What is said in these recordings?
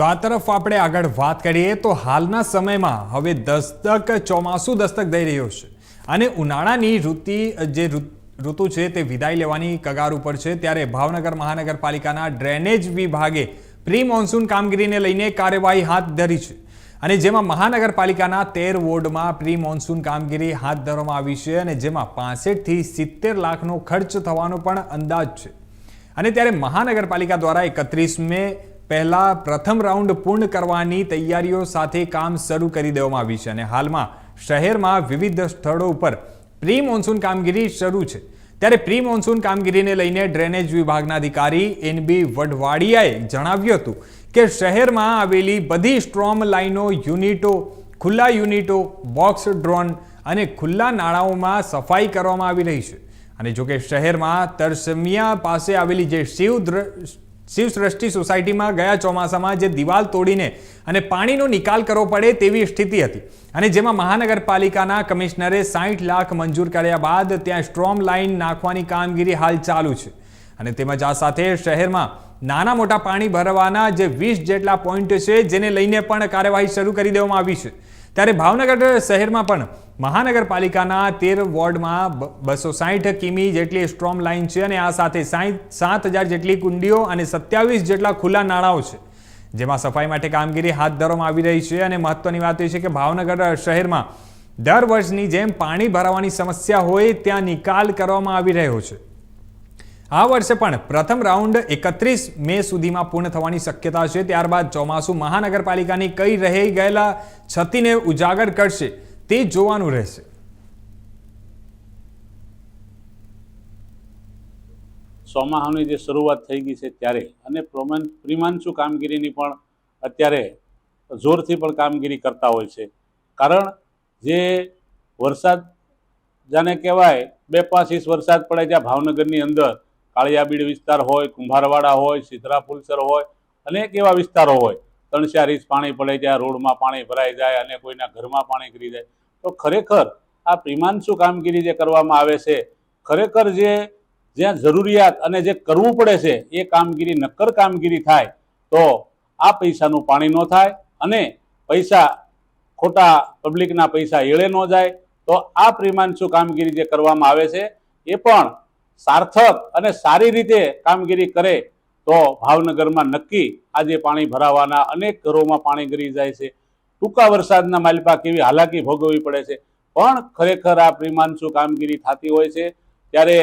તો આ તરફ આપણે આગળ વાત કરીએ તો હાલના સમયમાં હવે દસ્તક ચોમાસું દસ્તક દઈ રહ્યો છે. અને ઉનાળાની ઋતુ, જે ઋતુ છે તે વિદાય લેવાની કગાર ઉપર છે. ત્યારે ભાવનગર મહાનગરપાલિકાના ડ્રેનેજ વિભાગે પ્રી મોન્સૂન કામગીરીને લઈને કાર્યવાહી હાથ ધરી છે. અને જેમાં મહાનગરપાલિકાના તેર વોર્ડમાં પ્રી મોન્સૂન કામગીરી હાથ ધરવામાં આવી છે અને જેમાં પાસઠથી સિત્તેર લાખનો ખર્ચ થવાનો પણ અંદાજ છે. અને ત્યારે મહાનગરપાલિકા દ્વારા એકત્રીસ મે પહેલા પ્રથમ રાઉન્ડ પૂર્ણ કરવાની તૈયારીઓ સાથે કામ શરૂ કરી દેવામાં આવી છે અને હાલમાં શહેરમાં વિવિધ સ્થળો ઉપર પ્રી મોન્સૂન કામગીરી શરૂ છે. ત્યારે પ્રી મોન્સૂન કામગીરીને લઈને ડ્રેનેજ વિભાગના અધિકારી એનબી વઢવાડિયાએ જણાવ્યું હતું કે શહેરમાં આવેલી બધી સ્ટ્રોમ લાઈનો, યુનિટો, ખુલ્લા યુનિટો, બોક્સ ડ્રોન અને ખુલ્લા નાળાઓમાં સફાઈ કરવામાં આવી રહી છે. અને જોકે શહેરમાં તરસમિયા પાસે આવેલી જે શિવ દ્ર- શિવ સૃષ્ટિ સોસાયટીમાં ગયા ચોમાસામાં જે દિવાલ તોડીને અને પાણીનો નિકાલ કરવો પડે તેવી સ્થિતિ હતી. અને જેમાં મહાનગરપાલિકાના કમિશનરે સાઠ લાખ મંજૂર કર્યા બાદ ત્યાં સ્ટ્રોમ લાઇન નાખવાની કામગીરી હાલ ચાલુ છે. અને તેમજ આ સાથે શહેરમાં નાના મોટા પાણી ભરવાના જે વીસ જેટલા પોઈન્ટ છે, જેને લઈને પણ કાર્યવાહી શરૂ કરી દેવામાં આવી છે. ત્યારે ભાવનગર શહેરમાં પણ મહાનગરપાલિકાના તેર વોર્ડમાં બસો સાહીઠ કિમી જેટલી સ્ટ્રોમ લાઇન છે અને આ સાથે સાત હજાર જેટલી કુંડીઓ અને સત્યાવીસ જેટલા ખુલ્લા નાળાઓ છે. જેમાં સફાઈ માટે કામગીરી હાથ ધરવામાં આવી રહી છે અને મહત્વની વાત એ છે કે ભાવનગર શહેરમાં દર વર્ષની જેમ પાણી ભરાવાની સમસ્યા હોય ત્યાં નિકાલ કરવામાં આવી રહ્યો છે. આ વર્ષે પણ પ્રથમ રાઉન્ડ એકત્રીસ મે સુધીમાં પૂર્ણ થવાની શક્યતા છે. ત્યારબાદ ચોમાસું મહાનગરપાલિકાની કઈ રહી ગયેલા છતીને ઉજાગર કરશે. તે જોવાનું રહેશે. ચોમાસાની જે શરૂઆત થઈ ગઈ છે ત્યારે, અને પ્રિમાંશુ કામગીરીની પણ અત્યારે જોરથી પણ કામગીરી કરતા હોય છે. કારણ જે વરસાદ જાને કહેવાય, બે પાંચ ઇંચ વરસાદ પડે જ્યાં ભાવનગરની અંદર કાળિયાબીડ વિસ્તાર હોય, કુંભારવાડા હોય સિદ્ધરા પુલસર હોય, અનેક એવા વિસ્તારો હોય. ત્રણ ચાર ઇંચ પાણી પડે ત્યાં રોડમાં પાણી ભરાઈ જાય અને કોઈના ઘરમાં પાણી કરી જાય. તો ખરેખર આ પ્રિમાન્સુ કામગીરી જે કરવામાં આવે છે, ખરેખર જે જ્યાં જરૂરિયાત અને જે કરવું પડે છે, એ કામગીરી, નક્કર કામગીરી થાય, તો આ પૈસાનું પાણી ન થાય અને પૈસા, ખોટા પબ્લિકના પૈસા એળે ન જાય. તો આ પ્રિમાન્સુ કામગીરી જે કરવામાં આવે છે, એ પણ સાર્થક અને સારી રીતે કામગીરી કરે તો ભાવનગરમાં નક્કી આજે પાણી ભરાવાના અનેક ઘરોમાં પાણી ગરી જાય છે. ટૂંકા વરસાદના માલપા કેવી હાલાકી ભોગવવી પડે છે. પણ ખરેખર આ પ્રિમાંશુ કામગીરી થતી હોય છે. ત્યારે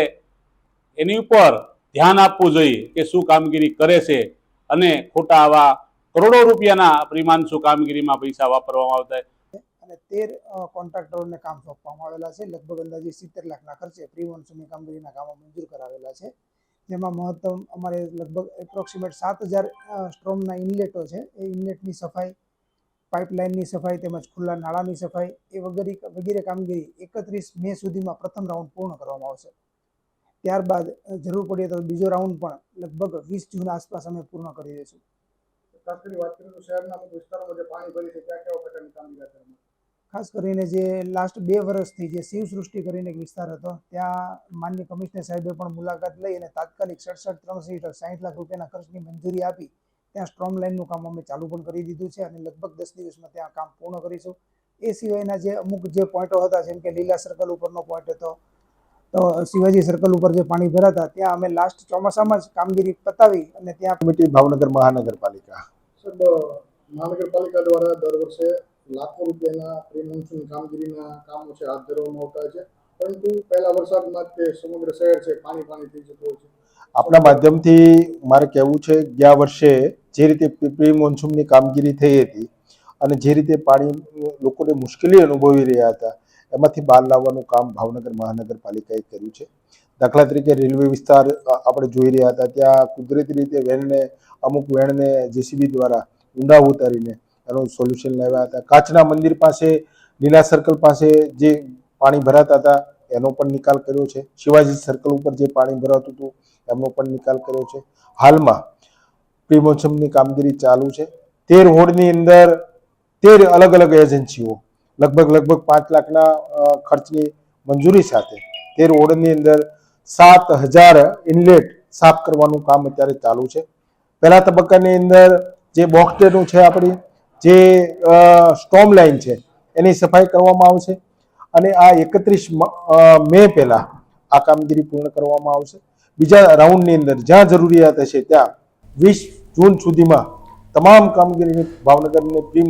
એની ઉપર ધ્યાન આપવું જોઈએ કે શું કામગીરી કરે છે અને ખોટા આવા કરોડો રૂપિયાના પ્રિમાંશુ કામગીરીમાં પૈસા વાપરવામાં આવતા અને તેર કોન્ટ્રાક્ટરોને કામ સોંપવામાં આવેલા છે. લગભગ અંદાજે સિત્તેર લાખના ખર્ચે પ્રિમાંશુની કામગીરીના કામો મંજૂર કરાવેલા છે. જેમાં મહત્તમ અમારે લગભગ એપ્રોક્સિમેટ સાત હજાર સ્ટ્રોમના ઇનલેટો છે. એ ઇનલેટની સફાઈ પાઇપલાઇનની સફાઈ તેમજ ખુલ્લા નાળાની સફાઈ એ વગેરે વગેરે કામગીરી એકત્રીસ મે સુધીમાં પ્રથમ રાઉન્ડ પૂર્ણ કરવામાં આવશે. ત્યારબાદ જરૂર પડીએ તો બીજો રાઉન્ડ પણ લગભગ વીસ જૂન આસપાસ અમે પૂર્ણ કરી દઈશું. ખાસ વાત કરીએ તો શહેરના અમુક વિસ્તારોમાં જે પાણી ભરી છે, ત્યાં કેવા પ્રકારની કામગીરી ખાસ કરીને જે લાસ્ટ બે વર્ષથી જે શિવ સૃષ્ટિ કરીને એક વિસ્તાર હતો ત્યાં માન્ય કમિશનર સાહેબે પણ મુલાકાત લઈ અને તાત્કાલિક સડસઠ ત્રણ સીટર સાઠ લાખ રૂપિયાના ખર્ચની મંજૂરી આપી. ત્યાં સ્ટ્રોમ લાઇનનું કામ અમે ચાલુ પણ કરી દીધું છે અને લગભગ દસ દિવસમાં ત્યાં કામ પૂર્ણ કરીશું. એ સિવાયના જે અમુક જે પોઈન્ટો હતા જેમ કે લીલા સર્કલ ઉપરનો પોઈન્ટ હતો તો શિવાજી સર્કલ ઉપર જે પાણી ભરાતા ત્યાં અમે લાસ્ટ ચોમાસામાં જ કામગીરી પતાવી અને ત્યાં કમિટી ભાવનગર મહાનગરપાલિકા. સાહેબ મહાનગરપાલિકા દ્વારા દર વર્ષે લાખો રૂપિયાના પ્રી મોન્સૂન કામગીરીના કામો છે, હાથ ધરવામાં આવતા છે. પરંતુ પહેલા વરસાદમાં તે સમગ્ર શહેર છે પાણી પાણી થઈ જતું હોય છે. આપણા માધ્યમથી મારે કહેવું છે, ગયા વર્ષે જે રીતે પ્રી મોન્સૂનની કામગીરી થઈ હતી અને જે રીતે પાણી લોકોને મુશ્કેલી અનુભવી રહ્યા હતા, એમાંથી બહાર લાવવાનું કામ ભાવનગર મહાનગરપાલિકાએ કર્યું છે. દાખલા તરીકે રેલવે વિસ્તાર આપણે જોઈ રહ્યા હતા, ત્યાં કુદરતી રીતે વેણને, અમુક વેણને જેસીબી દ્વારા ઊંડા ઉતારીને એનું સોલ્યુશન લાવ્યા હતા. કાચના મંદિર પાસે, લીલા સર્કલ પાસે જે પાણી ભરાતા હતા, એનો પણ નિકાલ કર્યો છે. શિવાજી સર્કલ ઉપર જે પાણી ભરાતું હતું, એમનો પણ નિકાલ કર્યો છે. હાલમાં પ્રી કામગીરી ચાલુ છે. તેર હોડની અંદર તેર અલગ અલગ એજન્સીઓ લગભગ લગભગ પાંચ લાખના ખર્ચની મંજૂરી સાથે તેર હોડની અંદર સાત હજાર ઇનલેટ સાફ કરવાનું કામ અત્યારે ચાલુ છે. પહેલા તબક્કાની અંદર જે બોક્સટેનું છે આપણી જે સ્ટોમ લાઇન છે, એની સફાઈ કરવામાં આવશે. અને આ એકત્રીસ મે પહેલા આ કામગીરી પૂર્ણ કરવામાં આવશે. બીજા રાઉન્ડની અંદર જ્યાં જરૂરિયાત હશે ત્યાં વીસ જૂન સુધીમાં તમામ કામગીરીની ભાવનગરની પ્રી